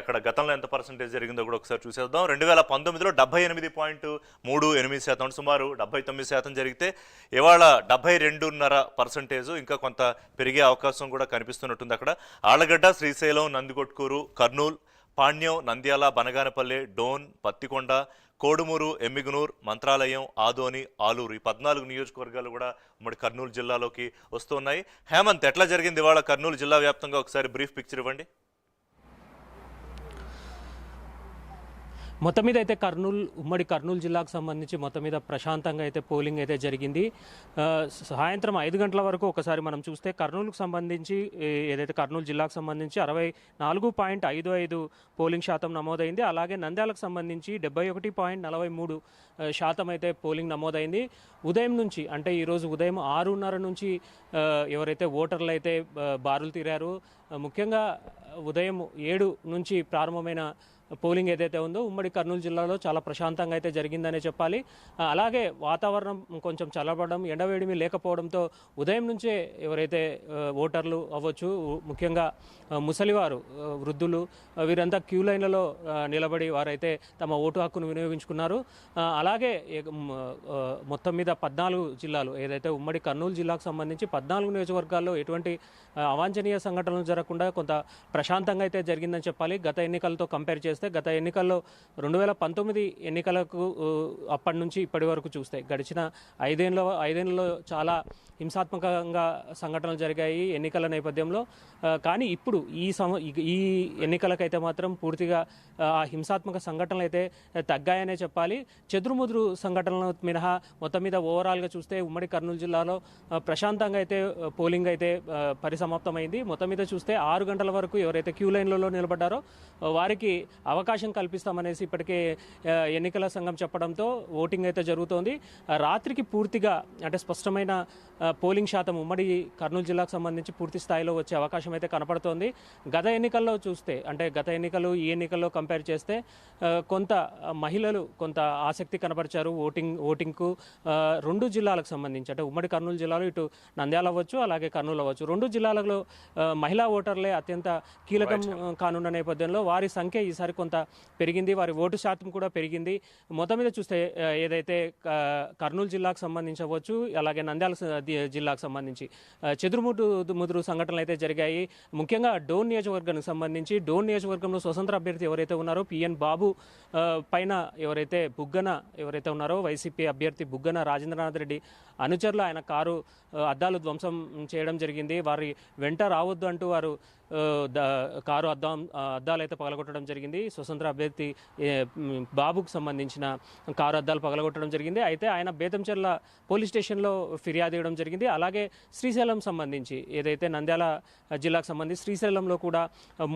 అక్కడ గతంలో ఎంత పర్సెంటేజ్ జరిగిందో కూడా ఒకసారి చూసేద్దాం. రెండు వేల పంతొమ్మిదిలో డెబ్బై ఎనిమిది పాయింట్ మూడు ఎనిమిది శాతం సుమారు డెబ్బై తొమ్మిది శాతం జరిగితే ఇవాళ డెబ్బై రెండున్నర పర్సెంటేజ్ ఇంకా కొంత పెరిగే అవకాశం కూడా కనిపిస్తున్నట్టుంది అక్కడ. ఆళ్ళగడ్డ శ్రీశైలం నందికొట్కూరు కర్నూలు పాణ్యం నంద్యాల బనగానపల్లె డోన్ పత్తికొండ కోడుమూరు ఎమ్మిగునూర్ మంత్రాలయం ఆదోని ఆలూరు ఈ పద్నాలుగు నియోజకవర్గాలు కూడా ఉమ్మడి కర్నూలు జిల్లాలోకి వస్తున్నాయి. హేమంత్ ఎట్లా జరిగింది ఇవాళ కర్నూలు జిల్లా వ్యాప్తంగా ఒకసారి బ్రీఫ్ పిక్చర్ ఇవ్వండి. మొత్తం మీద అయితే కర్నూలు ఉమ్మడి కర్నూలు జిల్లాకు సంబంధించి మొత్తం మీద ప్రశాంతంగా అయితే పోలింగ్ అయితే జరిగింది. సాయంత్రం ఐదు గంటల వరకు ఒకసారి మనం చూస్తే కర్నూలుకు సంబంధించి ఏదైతే కర్నూలు జిల్లాకు సంబంధించి అరవై నాలుగు పాయింట్ ఐదు ఐదు పోలింగ్ శాతం నమోదైంది. అలాగే నంద్యాలకు సంబంధించి డెబ్బై ఒకటి పాయింట్ నలభై మూడు శాతం అయితే పోలింగ్ నమోదైంది. ఉదయం నుంచి అంటే ఈరోజు ఉదయం ఆరున్నర నుంచి ఎవరైతే ఓటర్లు అయితే బారులు తీరారు ముఖ్యంగా ఉదయం ఏడు నుంచి ప్రారంభమైన పోలింగ్ ఏదైతే ఉందో ఉమ్మడి కర్నూలు జిల్లాలో చాలా ప్రశాంతంగా అయితే జరిగిందనే చెప్పాలి. అలాగే వాతావరణం కొంచెం చల్లబడడం ఎండవేడిమి లేకపోవడంతో ఉదయం నుంచే ఎవరైతే ఓటర్లు అవ్వచ్చు ముఖ్యంగా ముసలివారు వృద్ధులు వీరంతా క్యూ లైన్లలో నిలబడి వారైతే తమ ఓటు హక్కును వినియోగించుకున్నారు. అలాగే మొత్తం మీద పద్నాలుగు జిల్లాలు ఏదైతే ఉమ్మడి కర్నూలు జిల్లాకు సంబంధించి పద్నాలుగు నియోజకవర్గాల్లో ఎటువంటి అవాంఛనీయ సంఘటనలు జరగకుండా కొంత ప్రశాంతంగా అయితే జరిగిందని చెప్పాలి. గత ఎన్నికలతో కంపేర్ చేసి చేస్తే గత ఎన్నికల్లో రెండు వేల పంతొమ్మిది ఎన్నికలకు అప్పటి నుంచి ఇప్పటి వరకు చూస్తే గడిచిన ఐదేళ్ళలో ఐదేళ్ళలో చాలా హింసాత్మకంగా సంఘటనలు జరిగాయి ఎన్నికల నేపథ్యంలో. కానీ ఇప్పుడు ఈ సమ ఈ- ఎన్నికలకైతే మాత్రం పూర్తిగా ఆ హింసాత్మక సంఘటనలు అయితే తగ్గాయనే చెప్పాలి. చెదురుముదురు సంఘటనలు మినహా మొత్తం మీద ఓవరాల్గా చూస్తే ఉమ్మడి కర్నూలు జిల్లాలో ప్రశాంతంగా అయితే పోలింగ్ అయితే పరిసమాప్తమైంది. మొత్తం మీద చూస్తే ఆరు గంటల వరకు ఎవరైతే క్యూ లైన్లలో నిలబడ్డారో వారికి అవకాశం కల్పిస్తామనేసి ఇప్పటికే ఎన్నికల సంఘం చెప్పడంతో ఓటింగ్ అయితే జరుగుతోంది. రాత్రికి పూర్తిగా అంటే స్పష్టమైన పోలింగ్ శాతం ఉమ్మడి కర్నూలు జిల్లాకు సంబంధించి పూర్తి స్థాయిలో వచ్చే అవకాశం అయితే కనపడుతోంది. గత ఎన్నికల్లో చూస్తే అంటే గత ఎన్నికలు ఈ ఎన్నికల్లో కంపేర్ చేస్తే కొంత మహిళలు కొంత ఆసక్తి కనపరిచారు ఓటింగ్ ఓటింగ్కు. రెండు జిల్లాలకు సంబంధించి అంటే ఉమ్మడి కర్నూలు జిల్లాలో ఇటు నంద్యాల అవ్వచ్చు అలాగే కర్నూలు అవ్వచ్చు. రెండు జిల్లాలలో మహిళా ఓటర్లే అత్యంత కీలకం కానున్న నేపథ్యంలో వారి సంఖ్య ఈసారి కొంత పెరిగింది వారి ఓటు శాతం కూడా పెరిగింది. మొత్తం మీద చూస్తే ఏదైతే కర్నూలు జిల్లాకు సంబంధించి అవ్వచ్చు అలాగే నంద్యాల జిల్లాకు సంబంధించి ఆ, చెదురుముడు ముదురు సంఘటనలు అయితే జరిగాయి. ముఖ్యంగా డోన్ నియోజకవర్గానికి సంబంధించి డోన్ నియోజకవర్గంలో స్వతంత్ర అభ్యర్థి ఎవరైతే ఉన్నారో పిఎన్ బాబు పైన ఎవరైతే బుగ్గన ఎవరైతే ఉన్నారో వైసీపీ అభ్యర్థి బుగ్గన రాజేంద్రనాథ్ రెడ్డి అనుచరులు ఆయన కారు అద్దాలు ధ్వంసం చేయడం జరిగింది. వారి వెంట రావద్దు అంటూ వారు కారు అద్దం అద్దాలు అయితే పగలగొట్టడం జరిగింది. స్వతంత్ర అభ్యర్థి బాబుకు సంబంధించిన కారు అద్దాలు పగలగొట్టడం జరిగింది. అయితే ఆయన బేతంచెర్ల పోలీస్ స్టేషన్లో ఫిర్యాదు ఇవ్వడం జరిగింది. అలాగే శ్రీశైలం సంబంధించి ఏదైతే నంద్యాల జిల్లాకు సంబంధించి శ్రీశైలంలో కూడా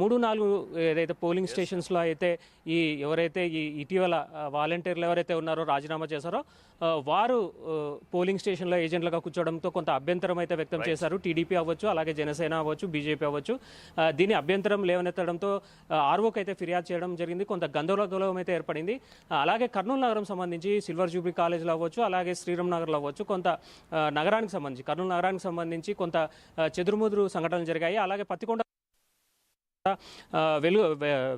మూడు నాలుగు ఏదైతే పోలింగ్ స్టేషన్స్లో అయితే ఈ ఎవరైతే ఈ ఇటీవల వాలంటీర్లు ఎవరైతే ఉన్నారో రాజీనామా చేశారో వారు పోలింగ్ స్టేషన్లో ఏజెంట్లుగా కూర్చోవడంతో కొంత అభ్యంతరం అయితే వ్యక్తం చేశారు. టీడీపీ అవ్వచ్చు అలాగే జనసేన అవ్వచ్చు బీజేపీ అవ్వచ్చు. దీని అభ్యంతరం లేవనెత్తడంతో ఆర్వోకి అయితే ఫిర్యాదు చేయడం జరిగింది. కొంత గందరగోళం అయితే ఏర్పడింది. అలాగే కర్నూలు నగరం సంబంధించి సిల్వర్ జూబ్లీ కాలేజ్లో అవ్వచ్చు అలాగే శ్రీరామ్ నగర్లో అవ్వచ్చు కొంత నగరానికి సంబంధించి కర్నూలు నగరానికి సంబంధించి కొంత చెదురుముదురు సంఘటనలు జరిగాయి. అలాగే పత్తికొండ వెలు వె-